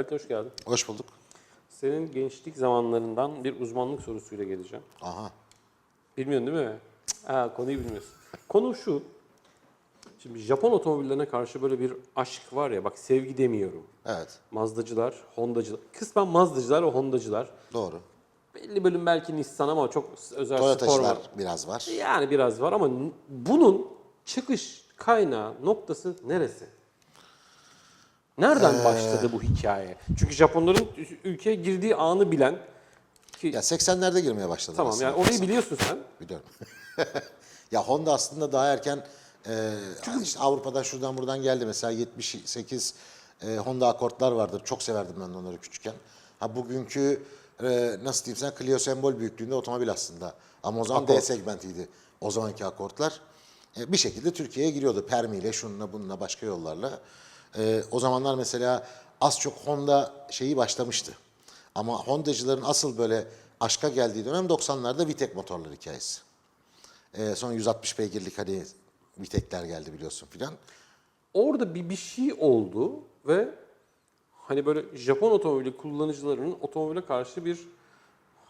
Halit hoş geldin. Hoş bulduk. Senin gençlik zamanlarından bir uzmanlık sorusuyla geleceğim. Aha. Bilmiyorsun değil mi? Ha, konuyu bilmiyorsun. Konu şu. Şimdi Japon otomobillerine karşı böyle bir aşk var ya, bak sevgi demiyorum. Evet. Mazdacılar, Hondacılar, kısmen Mazdacılar ve Hondacılar. Doğru. Belli bölüm belki Nissan ama çok özel spor var. biraz var. Yani biraz var ama bunun çıkış kaynağı noktası neresi? Nereden başladı bu hikaye? Çünkü Japonların ülkeye girdiği anı bilen ki Ya 80'lerde girmeye başladı tamam aslında. yani orayı biliyorsun sen. Biliyorum. ya Honda aslında daha erken e, işte Avrupa'dan şuradan buradan geldi. Mesela 78 e, Honda Accord'lar vardır. Çok severdim ben onları küçükken. Ha bugünkü e, nasıl diyeyim sen Clio sembol büyüklüğünde otomobil aslında. Ama o zaman D Accord. segmentiydi o zamanki Accord'lar. E, bir şekilde Türkiye'ye giriyordu. Permiyle, şununla, bununla, başka yollarla. E, o zamanlar mesela az çok Honda şeyi başlamıştı. Ama Honda'cıların asıl böyle aşka geldiği dönem 90'larda Vitek motorlar hikayesi. Ee, sonra 160 beygirlik hani Vitekler geldi biliyorsun filan. Orada bir bir şey oldu ve hani böyle Japon otomobili kullanıcılarının otomobile karşı bir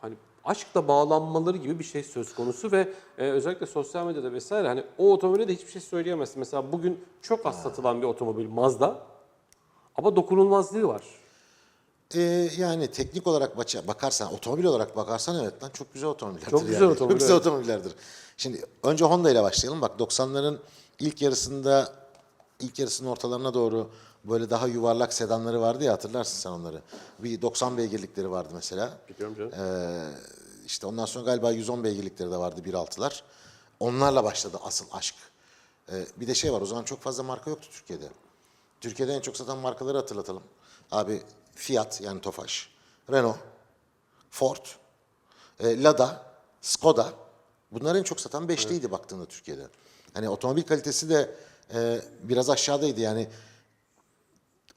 hani aşkla bağlanmaları gibi bir şey söz konusu ve e, özellikle sosyal medyada vesaire hani o otomobile de hiçbir şey söyleyemezsin. Mesela bugün çok az satılan bir otomobil Mazda ama dokunulmazlığı var. Ee, yani teknik olarak baca- bakarsan, otomobil olarak bakarsan evet lan çok güzel otomobillerdir. Çok güzel yani. otomobil, Çok güzel evet. otomobillerdir. Şimdi önce Honda ile başlayalım. Bak 90'ların ilk yarısında, ilk yarısının ortalarına doğru böyle daha yuvarlak sedanları vardı ya hatırlarsın sen onları. Bir 90 beygirlikleri vardı mesela. Biliyorum canım. Ee, işte ondan sonra galiba 110 beygirlikleri de vardı 1.6'lar. Onlarla başladı asıl aşk. Ee, bir de şey var o zaman çok fazla marka yoktu Türkiye'de. Türkiye'de en çok satan markaları hatırlatalım. Abi Fiat yani Tofaş, Renault, Ford, e, Lada, Skoda. Bunlar en çok satan beşliydi baktığında Türkiye'de. Hani otomobil kalitesi de e, biraz aşağıdaydı yani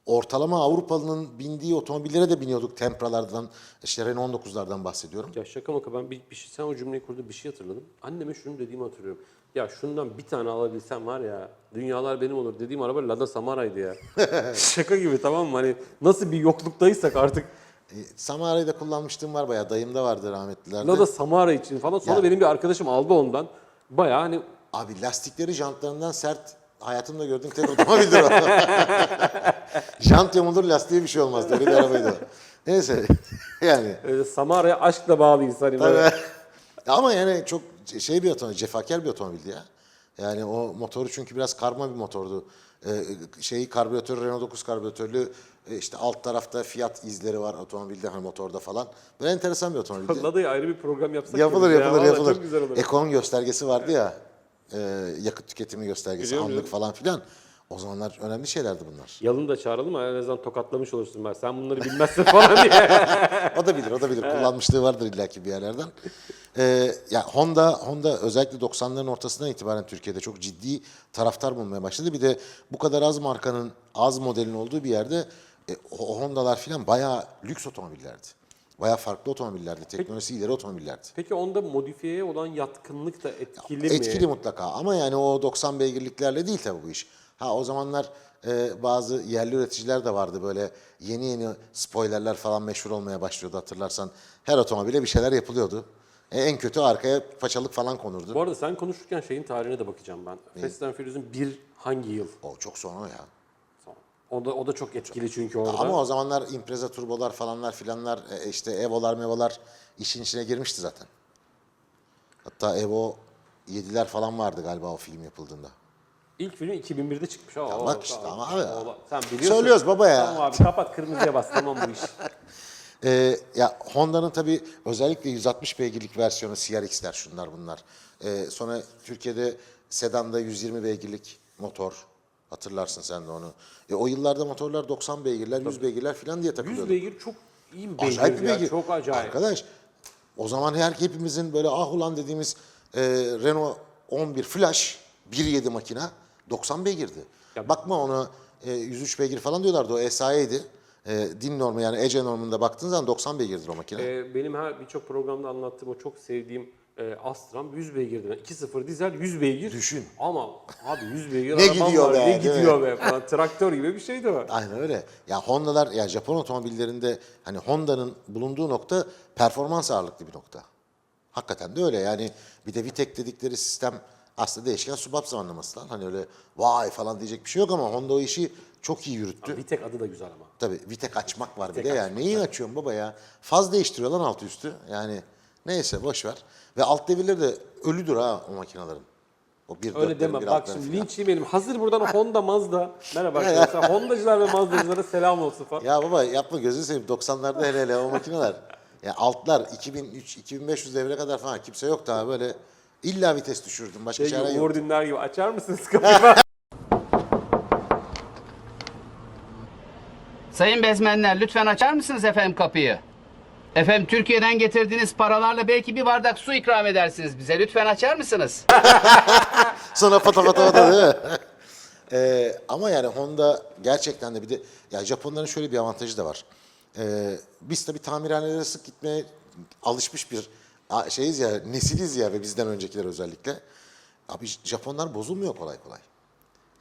ortalama Avrupalı'nın bindiği otomobillere de biniyorduk Tempra'lardan, işte Renault 19'lardan bahsediyorum. Ya şaka maka ben bir, bir şey, sen o cümleyi kurdu bir şey hatırladım. Anneme şunu dediğimi hatırlıyorum. Ya şundan bir tane alabilsem var ya dünyalar benim olur dediğim araba Lada Samara'ydı ya. şaka gibi tamam mı? Hani nasıl bir yokluktaysak artık E, Samara'yı da kullanmıştım var bayağı. Dayımda vardı rahmetlilerde. Lada Samara için falan. Sonra Ya. benim bir arkadaşım aldı ondan. Bayağı hani Abi lastikleri jantlarından sert. Hayatımda gördüğüm tek otomobildir o. Jant yamulur lastiğe bir şey olmaz. Öyle bir arabaydı o. Neyse yani. öyle Samara'ya aşkla bağlıyız hani böyle. Tabii. Ama yani çok şey bir otomobil, cefakar bir otomobildi ya. Yani o motoru çünkü biraz karma bir motordu. Ee, şeyi karbüratörü Renault 9 karbüratörlü e, işte alt tarafta Fiat izleri var otomobilde hani motorda falan. Böyle enteresan bir otomobildi. Lada'ya ayrı bir program yapsak Yapılır ya. yapılır Vallahi yapılır. Çok güzel olur. Ekon göstergesi vardı ya. e, yakıt tüketimi göstergesi, Biliyorum, anlık falan filan. O zamanlar önemli şeylerdi bunlar. Yalın da çağıralım en azından tokatlamış olursun ben. Sen bunları bilmezsin falan diye. O da bilir, o da bilir. Kullanmışlığı vardır illaki bir yerlerden. Ee, ya Honda, Honda özellikle 90'ların ortasından itibaren Türkiye'de çok ciddi taraftar bulmaya başladı. Bir de bu kadar az markanın, az modelin olduğu bir yerde e, o Honda'lar falan bayağı lüks otomobillerdi. Bayağı farklı otomobillerdi. Teknolojisi ileri otomobillerdi. Peki onda modifiyeye olan yatkınlık da etkili mi? Etkili mutlaka ama yani o 90 beygirliklerle değil tabii bu iş. Ha o zamanlar e, bazı yerli üreticiler de vardı böyle yeni yeni spoilerler falan meşhur olmaya başlıyordu hatırlarsan. Her otomobile bir şeyler yapılıyordu. E, en kötü arkaya paçalık falan konurdu. Bu arada sen konuşurken şeyin tarihine de bakacağım ben. Fast and Furious'un bir hangi yıl? O çok sonra ya. O da, o da çok etkili çünkü orada. Ama o zamanlar Impreza turbolar falanlar filanlar e, işte Evo'lar mevolar işin içine girmişti zaten. Hatta Evo 7'ler falan vardı galiba o film yapıldığında. İlk film 2001'de çıkmış. Aa, bak o- işte ama abi ya. o- Sen biliyorsun. Söylüyoruz baba ya. Tamam abi kapat kırmızıya bas tamam bu iş. Ee, ya Honda'nın tabii özellikle 160 beygirlik versiyonu CRX'ler şunlar bunlar. Ee, sonra Türkiye'de sedanda 120 beygirlik motor. Hatırlarsın sen de onu. E, o yıllarda motorlar 90 beygirler, 100 beygirler falan diye 100 takılıyordu. beygir çok iyi bir beygir, Acayip bir ya. beygir. Çok acayip. Arkadaş o zaman her hepimizin böyle ah ulan dediğimiz e, Renault 11 Flash 1.7 makina 90 beygirdi. Bakma ona e, 103 beygir falan diyorlardı o SAE'ydi. E, din normu yani ECE normunda baktığın zaman 90 beygirdir o makine. Ee, benim her birçok programda anlattığım o çok sevdiğim e, Astra'm 100 beygirdi. 2.0 dizel 100 beygir. Düşün. Ama abi 100 beygir Ne arabam gidiyor var, be, Ne değil gidiyor be falan. Traktör gibi bir şeydi o. Aynen öyle. Ya Honda'lar ya Japon otomobillerinde hani Honda'nın bulunduğu nokta performans ağırlıklı bir nokta. Hakikaten de öyle. Yani bir de VTEC dedikleri sistem aslında değişken subap zamanlaması lan. Hani öyle vay falan diyecek bir şey yok ama Honda o işi çok iyi yürüttü. Vitek adı da güzel ama. Tabii VTEC açmak var bir VTEC de yani. Neyi açıyorsun baba ya? Faz değiştiriyor lan alt üstü. Yani neyse boş ver. Ve alt devirleri de ölüdür ha o makinelerin. O bir Öyle deme. Bak şimdi linç yemeyelim. Hazır buradan Honda Mazda. Merhaba arkadaşlar. Hondacılar ve Mazdacılara selam olsun falan. Ya baba yapma gözünü seveyim 90'larda hele hele o makineler. Ya altlar 2003 2500 devre kadar falan kimse yok daha böyle illa vites düşürdüm başka Şey çare yok. Uğur Dündar gibi açar mısınız kapıyı? Sayın bezmenler lütfen açar mısınız efendim kapıyı? Efendim Türkiye'den getirdiğiniz paralarla belki bir bardak su ikram edersiniz bize. Lütfen açar mısınız? Sonra pata pata pata değil mi? Ee, ama yani Honda gerçekten de bir de ya Japonların şöyle bir avantajı da var. Ee, biz tabii tamirhanelere sık gitmeye alışmış bir şeyiz ya nesiliz ya ve bizden öncekiler özellikle. Abi Japonlar bozulmuyor kolay kolay.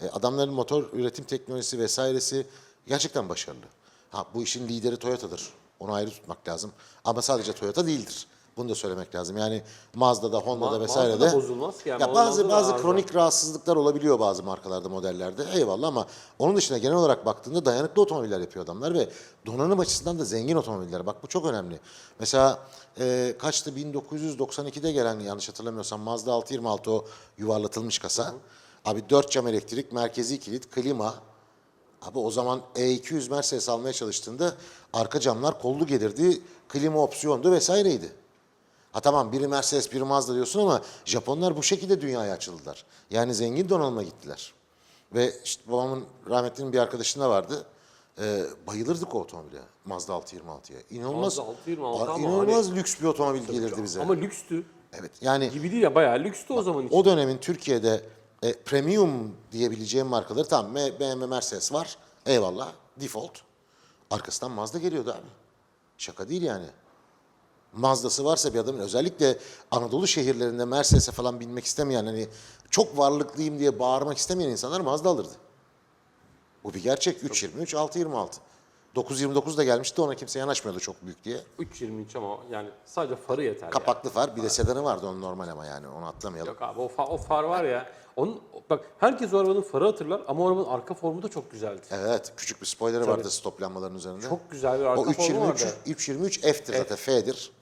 E, adamların motor üretim teknolojisi vesairesi gerçekten başarılı. Ha bu işin lideri Toyota'dır. Onu ayrı tutmak lazım. Ama sadece Toyota değildir. Bunu da söylemek lazım. Yani Mazda'da, Honda'da Ma- vesairede. Mazda'da bozulmaz ki yani. Ya bazı bazı arıza. kronik rahatsızlıklar olabiliyor bazı markalarda, modellerde. Eyvallah ama onun dışında genel olarak baktığında dayanıklı otomobiller yapıyor adamlar ve donanım açısından da zengin otomobiller. Bak bu çok önemli. Mesela e, kaçtı 1992'de gelen yanlış hatırlamıyorsam Mazda 626 o yuvarlatılmış kasa. Abi 4 cam elektrik, merkezi kilit, klima, Abi o zaman E200 Mercedes almaya çalıştığında arka camlar kollu gelirdi, klima opsiyondu vesaireydi. Ha tamam biri Mercedes biri Mazda diyorsun ama Japonlar bu şekilde dünyaya açıldılar. Yani zengin donanıma gittiler. Ve işte babamın rahmetlinin bir arkadaşında vardı. Ee, bayılırdık o otomobile. Mazda 626'ya. İnanılmaz, Mazda 626 Aa, ama inanılmaz lüks bir otomobil gelirdi bize. Ama lükstü. evet yani Gibi değil ya bayağı lükstü o zaman için. o dönemin Türkiye'de e, premium diyebileceğim markaları tamam M- BMW Mercedes var. Eyvallah. Default. Arkasından Mazda geliyordu abi. Şaka değil yani. Mazda'sı varsa bir adamın özellikle Anadolu şehirlerinde Mercedes'e falan binmek istemeyen hani çok varlıklıyım diye bağırmak istemeyen insanlar Mazda alırdı. Bu bir gerçek. 323, 626. 929 da gelmişti ona kimse yanaşmıyordu çok büyük diye. 3.23 ama yani sadece farı yeter. Kapaklı far bir de sedanı vardı onun normal ama yani onu atlamayalım. Yok abi o, fa- o far var ya. Onun bak herkes o arabanın farı hatırlar ama o arabanın arka formu da çok güzeldi. Evet, küçük bir spoilerı vardı stop lambaların üzerinde. Çok güzel bir arka o formu 323 vardı. 323 F'tir zaten F'dir.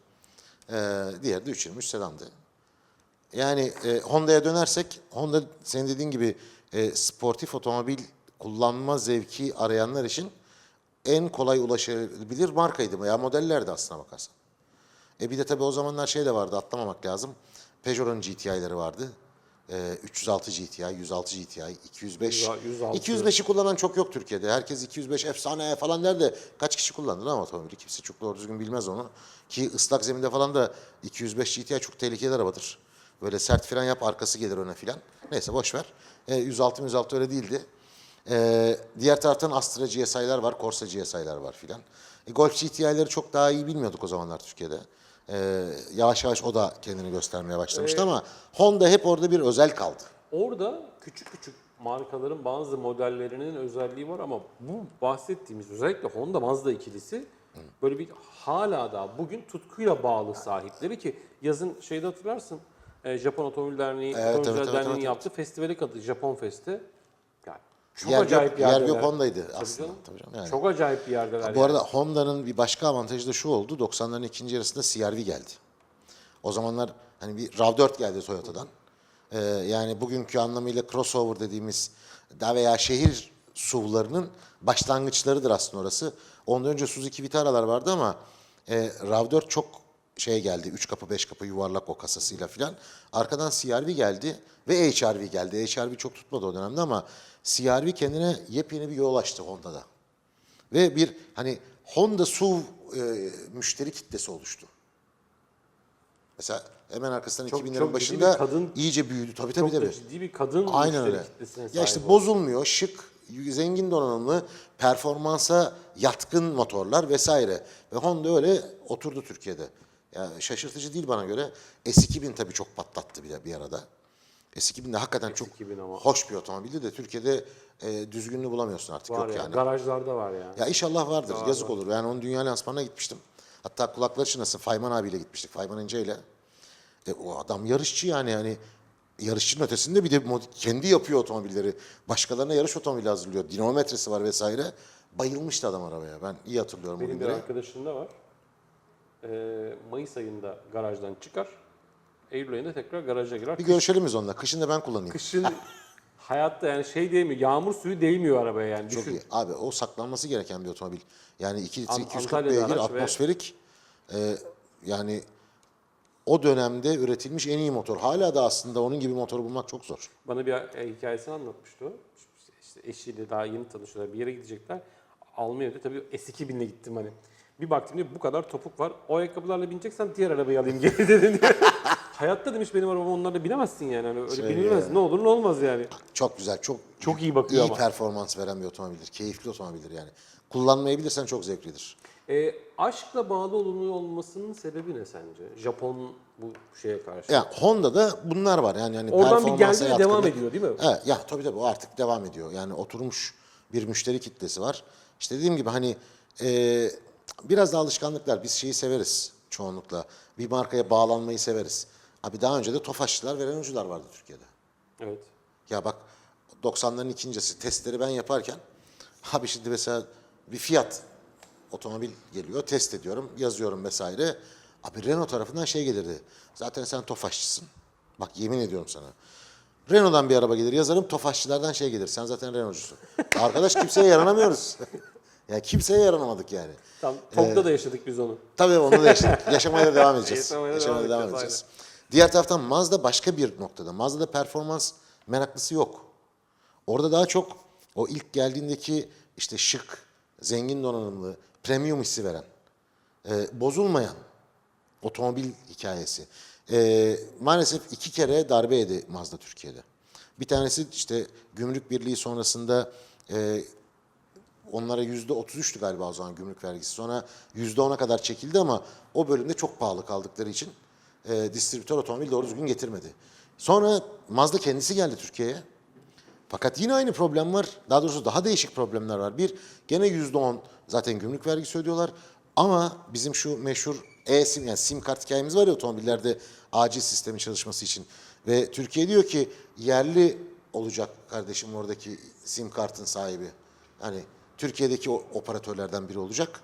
Ee, diğeri de 323 sedandı. Yani e, Honda'ya dönersek, Honda senin dediğin gibi e, sportif otomobil kullanma zevki arayanlar için en kolay ulaşılabilir markaydı. Ya modellerdi aslına bakarsan. E bir de tabii o zamanlar şey de vardı atlamamak lazım. Peugeot'un GTI'leri vardı. Ee, 306 GTI, 106 GTI, 205. 106. 205'i kullanan çok yok Türkiye'de. Herkes 205 efsane falan der de kaç kişi kullandı lan otomobili? Kimse çok doğru düzgün bilmez onu. Ki ıslak zeminde falan da 205 GTI çok tehlikeli arabadır. Böyle sert fren yap arkası gelir öne filan. Neyse boş ver. Ee, 106 106 öyle değildi. Ee, diğer taraftan Astra GSI'ler var, Corsa GSI'ler var filan. E, Golf GTI'leri çok daha iyi bilmiyorduk o zamanlar Türkiye'de. Ee, yavaş yavaş o da kendini göstermeye başlamıştı ama Honda hep orada bir özel kaldı. Orada küçük küçük markaların bazı modellerinin özelliği var ama bu bahsettiğimiz özellikle Honda Mazda ikilisi böyle bir hala da bugün tutkuyla bağlı sahipleri ki yazın şeyde hatırlarsın e, Japon Otomobil Derneği, Evet, Otomobilciler evet, evet, Derneği'nin evet, yaptığı festivale katıldı Japon Festi. Çok Yer acayip gök, yer gök Honda'ydı Tabii aslında. canım. Tabii canım, yani. Çok acayip bir yerdeler. Bu yani. arada Honda'nın bir başka avantajı da şu oldu. 90'ların ikinci yarısında CR-V geldi. O zamanlar hani bir RAV4 geldi Toyota'dan. Ee, yani bugünkü anlamıyla crossover dediğimiz da veya şehir SUV'larının başlangıçlarıdır aslında orası. Ondan önce Suzuki Vitara'lar vardı ama e, RAV4 çok şey geldi. 3 kapı 5 kapı yuvarlak o kasasıyla filan. Arkadan CR-V geldi ve HR-V geldi. HR-V çok tutmadı o dönemde ama CR-V kendine yepyeni bir yol açtı Honda'da. Ve bir hani Honda SUV e, müşteri kitlesi oluştu. Mesela hemen arkasından Çok- 2000'lerin çok başında kadın- iyice büyüdü. Tabii tabii çok tabii. ciddi bir kadın Aynen öyle. Ya işte oldu. bozulmuyor, şık, zengin donanımlı, performansa yatkın motorlar vesaire. Ve Honda öyle oturdu Türkiye'de. Ya şaşırtıcı değil bana göre. S2000 tabii çok patlattı bir, bir arada. S2000 de hakikaten çok S2000 ama. hoş bir otomobildi de Türkiye'de e, düzgününü bulamıyorsun artık. Var Yok ya, yani. garajlarda var ya. Ya inşallah vardır. Yazık olur. Yani onun dünya lansmanına gitmiştim. Hatta kulakları çınlasın. Fayman abiyle gitmiştik. Fayman İnce ile. E, o adam yarışçı yani. yani yarışçının ötesinde bir de kendi yapıyor otomobilleri. Başkalarına yarış otomobili hazırlıyor. Dinamometresi var vesaire. Bayılmıştı adam arabaya. Ben iyi hatırlıyorum o Benim bir günleri. arkadaşımda var. Ee, Mayıs ayında garajdan çıkar. Eylül ayında tekrar garaja girer. Bir görüşelim biz onunla. Kışın da ben kullanayım. Kışın hayatta yani şey değmiyor. Yağmur suyu değmiyor arabaya yani. Çok Düşün. iyi. Abi o saklanması gereken bir otomobil. Yani 2 litre An- 240 Antalya'da beygir araç ve- atmosferik. e, yani o dönemde üretilmiş en iyi motor. Hala da aslında onun gibi motoru bulmak çok zor. Bana bir e, hikayesini anlatmıştı o. İşte eşiyle daha yeni tanışıyorlar. Bir yere gidecekler. Almaya diyor. Tabii S2000'le gittim hani. Bir baktım diyor bu kadar topuk var. O ayakkabılarla bineceksen diğer arabayı alayım geri dedi diyor. Hayatta demiş benim arabam onlarla binemezsin yani. Hani öyle Şey binilmez. ya. Ne olur ne olmaz yani. Çok güzel, çok Çok iyi bakıyor iyi ama. performans veren bir otomobildir. Keyifli otomobildir yani. Kullanmayı bilirsen çok zevklidir. E, aşkla bağlı olunuyor olmasının sebebi ne sence? Japon bu şeye karşı. Ya Honda'da bunlar var. Yani yani Oradan bir performansa geldi ve devam yatkınlık- ediyor değil mi? Evet, ya tabii tabii o artık devam ediyor. Yani oturmuş bir müşteri kitlesi var. İşte dediğim gibi hani e, biraz da alışkanlıklar. Biz şeyi severiz çoğunlukla. Bir markaya bağlanmayı severiz. Abi daha önce de Tofaşçılar ve Renault'cular vardı Türkiye'de. Evet. Ya bak 90'ların ikincisi testleri ben yaparken abi şimdi mesela bir Fiat otomobil geliyor test ediyorum yazıyorum vesaire. Abi Renault tarafından şey gelirdi. Zaten sen Tofaşçısın. Bak yemin ediyorum sana. Renault'dan bir araba gelir yazarım Tofaşçılardan şey gelir. Sen zaten Renault'cusun. Arkadaş kimseye yaranamıyoruz. ya kimseye yaranamadık yani. Tam TOG'da da yaşadık biz onu. Tabii onu da yaşadık. Yaşamaya da devam edeceğiz. Yaşamaya Yaşamaya da devam devam edeceğiz, edeceğiz. Diğer taraftan Mazda başka bir noktada. Mazda'da performans meraklısı yok. Orada daha çok o ilk geldiğindeki işte şık, zengin donanımlı, premium hissi veren, e, bozulmayan otomobil hikayesi. E, maalesef iki kere darbe yedi Mazda Türkiye'de. Bir tanesi işte gümrük birliği sonrasında e, onlara yüzde 33'tü galiba o zaman gümrük vergisi. Sonra yüzde 10'a kadar çekildi ama o bölümde çok pahalı kaldıkları için e, distribütör otomobil doğru düzgün getirmedi. Sonra Mazda kendisi geldi Türkiye'ye. Fakat yine aynı problem var. Daha doğrusu daha değişik problemler var. Bir, gene yüzde on zaten gümrük vergisi ödüyorlar. Ama bizim şu meşhur e-sim yani sim kart hikayemiz var ya otomobillerde acil sistemin çalışması için. Ve Türkiye diyor ki yerli olacak kardeşim oradaki sim kartın sahibi. Hani Türkiye'deki o operatörlerden biri olacak.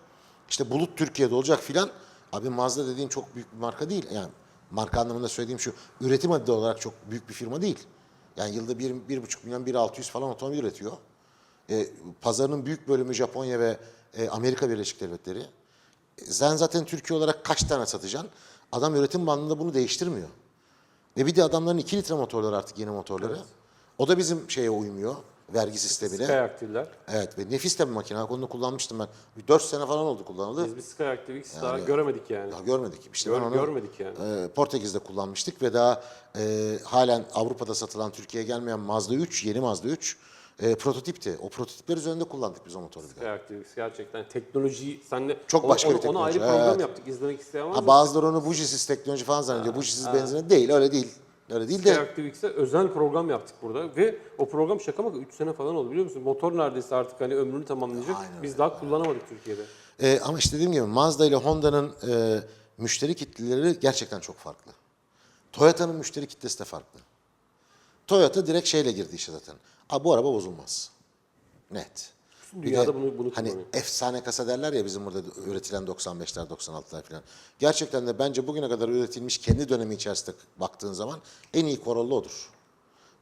İşte Bulut Türkiye'de olacak filan. Abi Mazda dediğin çok büyük bir marka değil. Yani marka anlamında söylediğim şu üretim adedi olarak çok büyük bir firma değil. Yani yılda bir, bir buçuk milyon, bir altı yüz falan otomobil üretiyor. E, pazarının büyük bölümü Japonya ve e, Amerika Birleşik Devletleri. E, sen zaten Türkiye olarak kaç tane satacaksın? Adam üretim bandında bunu değiştirmiyor. Ve bir de adamların 2 litre motorları artık yeni motorları. O da bizim şeye uymuyor. Vergi sistemine. Sky Active'ler. Evet ve nefis de bir makine. Onu kullanmıştım ben. 4 sene falan oldu kullanalı. Biz bir Sky Active X daha göremedik yani. Daha görmedik. İşte Gör- onu görmedik yani. e, Portekiz'de kullanmıştık ve daha e, halen Avrupa'da satılan Türkiye'ye gelmeyen Mazda 3, yeni Mazda 3 e, prototipti. O prototipler üzerinde kullandık biz o motoru bir de. Sky Active X gerçekten teknolojiyi senle Çok onu- başka bir onu- Ona ayrı teknoloji, program evet. yaptık. İzlemek isteyen var Ha, mı? bazıları onu bujisiz teknoloji falan zannediyor. Bujisiz benzine değil, öyle değil. Öyle değil de Active X'e özel program yaptık burada ve o program şaka maka 3 sene falan oldu biliyor musun? Motor neredeyse artık hani ömrünü tamamlayacak. Aynen Biz daha kullanamadık Türkiye'de. E, ama işte dediğim gibi Mazda ile Honda'nın e, müşteri kitleleri gerçekten çok farklı. Toyota'nın müşteri kitlesi de farklı. Toyota direkt şeyle girdi işe zaten. Aa, bu araba bozulmaz. Net. Bir dünyada de bunu- bunu hani kullanıyor. efsane kasa derler ya bizim burada üretilen 95'ler 96'lar falan. Gerçekten de bence bugüne kadar üretilmiş kendi dönemi içerisinde baktığın zaman en iyi Corolla odur.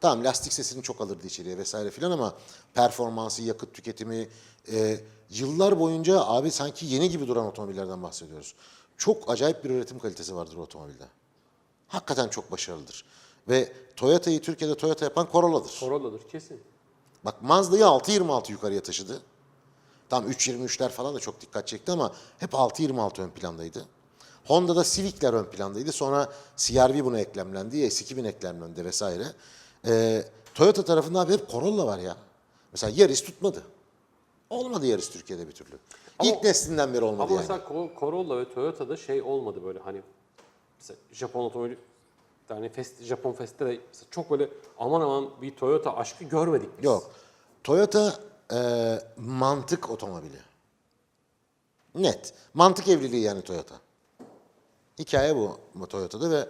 Tamam lastik sesini çok alırdı içeriye vesaire filan ama performansı, yakıt tüketimi e, yıllar boyunca abi sanki yeni gibi duran otomobillerden bahsediyoruz. Çok acayip bir üretim kalitesi vardır otomobilde. Hakikaten çok başarılıdır. Ve Toyota'yı Türkiye'de Toyota yapan Corolla'dır. Corolla'dır kesin. Bak Mazda'yı 6.26 yukarıya taşıdı. Tam 3.23'ler falan da çok dikkat çekti ama hep 6.26 ön plandaydı. Honda'da Civic'ler ön plandaydı. Sonra CR-V buna eklemlendi. S2000 eklemlendi vesaire. Ee, Toyota tarafında abi hep Corolla var ya. Mesela Yaris tutmadı. Olmadı Yaris Türkiye'de bir türlü. Ama- İlk neslinden beri olmadı Ama yani. mesela Ko- Corolla ve Toyota'da şey olmadı böyle hani mesela Japon otomobil yani fest, Japon Fest'te de çok böyle aman aman bir Toyota aşkı görmedik biz. Yok. Toyota e, mantık otomobili. Net. Mantık evliliği yani Toyota. Hikaye bu, Toyota'da ve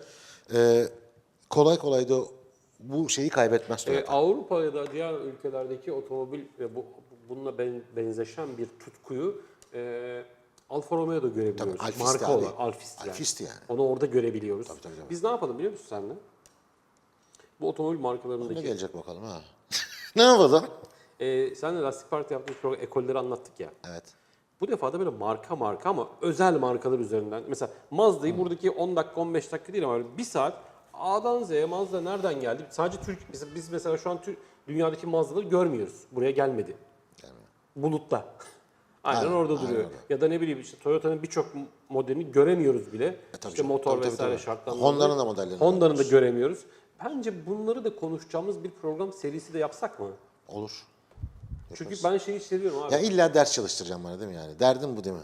e, kolay kolay da bu şeyi kaybetmez Ee, Toyota. Avrupa ya da diğer ülkelerdeki otomobil ve bu, bununla ben, benzeşen bir tutkuyu e, Alfa Romeo'da görebiliyoruz. Tabii, Alfisti Marka abi. olarak Alfisti yani. Alfisti yani. Onu orada görebiliyoruz. tabii, tabii. Biz ne yapalım biliyor musun senle? Bu otomobil ne markalarındaki gelecek bakalım ha. ne yapalım? e, senle lastik parti yaptığımız program ekolleri anlattık ya. Evet. Bu defa da böyle marka marka ama özel markalar üzerinden. Mesela Mazda'yı buradaki 10 dakika 15 dakika değil ama böyle bir saat A'dan Z'ye Mazda nereden geldi? Sadece Türk biz, biz mesela şu an Tür- dünyadaki Mazda'ları görmüyoruz. Buraya gelmedi. Bulutta. Aynen, Aynen, orada aynen duruyor. öyle. Ya da ne bileyim işte Toyota'nın birçok modelini göremiyoruz bile. E, tabii işte canım, motor tabii, tabii, vesaire şartlarında. Honda'nın da modellerini Honda'nın da göremiyoruz. Bence bunları da konuşacağımız bir program serisi de yapsak mı? Olur. Çünkü ben şeyi hissediyorum abi. Ya illa ders çalıştıracağım bana değil mi yani? Derdin bu değil mi?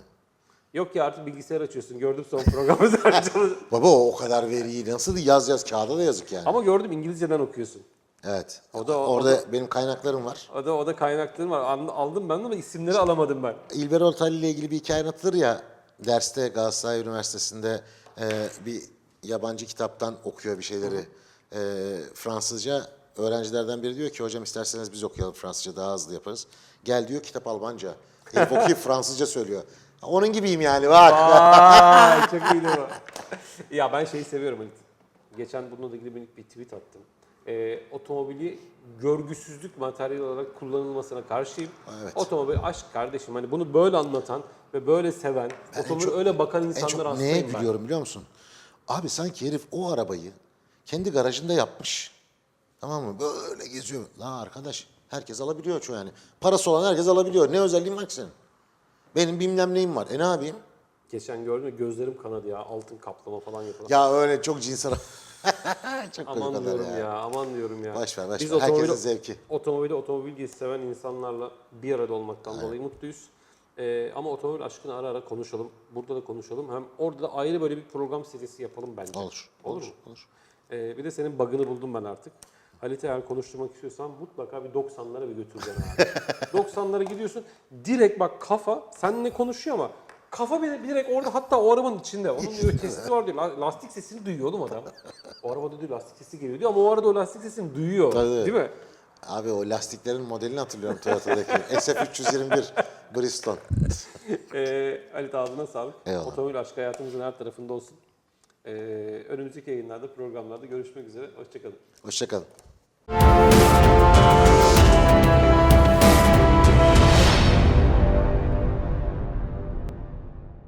Yok ya artık bilgisayar açıyorsun. Gördüm son programı. Baba o, o kadar veriyi nasıl yaz yaz kağıda da yazık yani. Ama gördüm İngilizceden okuyorsun. Evet. O da- o Orada benim kaynaklarım var. O da, o da kaynakların var. Aldım ben de ama isimleri alamadım ben. İlber Ortaylı ile ilgili bir hikaye anlatılır ya derste Galatasaray Üniversitesi'nde e, bir yabancı kitaptan okuyor bir şeyleri e, Fransızca. Öğrencilerden biri diyor ki hocam isterseniz biz okuyalım Fransızca daha hızlı yaparız. Gel diyor kitap Almanca. Herif okuyup Fransızca söylüyor. Onun gibiyim yani bak. Ay çok iyiydi bu. ya ben şeyi seviyorum. Geçen bununla ilgili bir tweet attım. Ee, otomobili görgüsüzlük materyal olarak kullanılmasına karşıyım. Evet. Otomobil aşk kardeşim. Hani bunu böyle anlatan ve böyle seven, otomobil çok- öyle bakan En insanlar çok hastayım neye ben. gülüyorum biliyor musun? Abi sanki herif o arabayı kendi garajında yapmış. Tamam mı? Böyle geziyor. La arkadaş herkes alabiliyor çoğu yani. Parası olan herkes alabiliyor. Ne özelliğin var ki senin? Benim bilmem neyim var. E ne yapayım? Geçen gördüm gözlerim kanadı ya. Altın kaplama falan yapılan. Ya öyle çok cins araba. çok Aman diyorum ya. ya. aman diyorum ya. Boş ver, boş Biz ver. Herkesin zevki. Otomobili otomobil diye seven insanlarla bir arada olmaktan dolayı mutluyuz. Ee, ama otomobil aşkını ara ara konuşalım. Burada da konuşalım. Hem orada da ayrı böyle bir program serisi yapalım bence. Olur. Olur, Olur. mu? Olur. Ee, bir de senin bug'ını buldum ben artık. Halit'i eğer konuşturmak istiyorsan mutlaka bir 90'lara bir götüreceksin abi. 90'lara gidiyorsun. Direkt bak kafa seninle konuşuyor ama kafa bir direkt orada hatta o arabanın içinde. Onun diyor kesiti var diyor. La- Lastik sesini duyuyor oğlum adam. O arabada diyor lastik sesi geliyor diyor ama o arada o lastik sesini duyuyor. Tabii. Değil mi? Abi o lastiklerin modelini hatırlıyorum Toyota'daki. SF321 Bridgestone. Ee, Halit ağzına sağlık. Eyvallah. Otomobil aşkı hayatımızın her tarafında olsun. Ee, önümüzdeki yayınlarda, programlarda görüşmek üzere. Hoşçakalın. Hoşçakalın.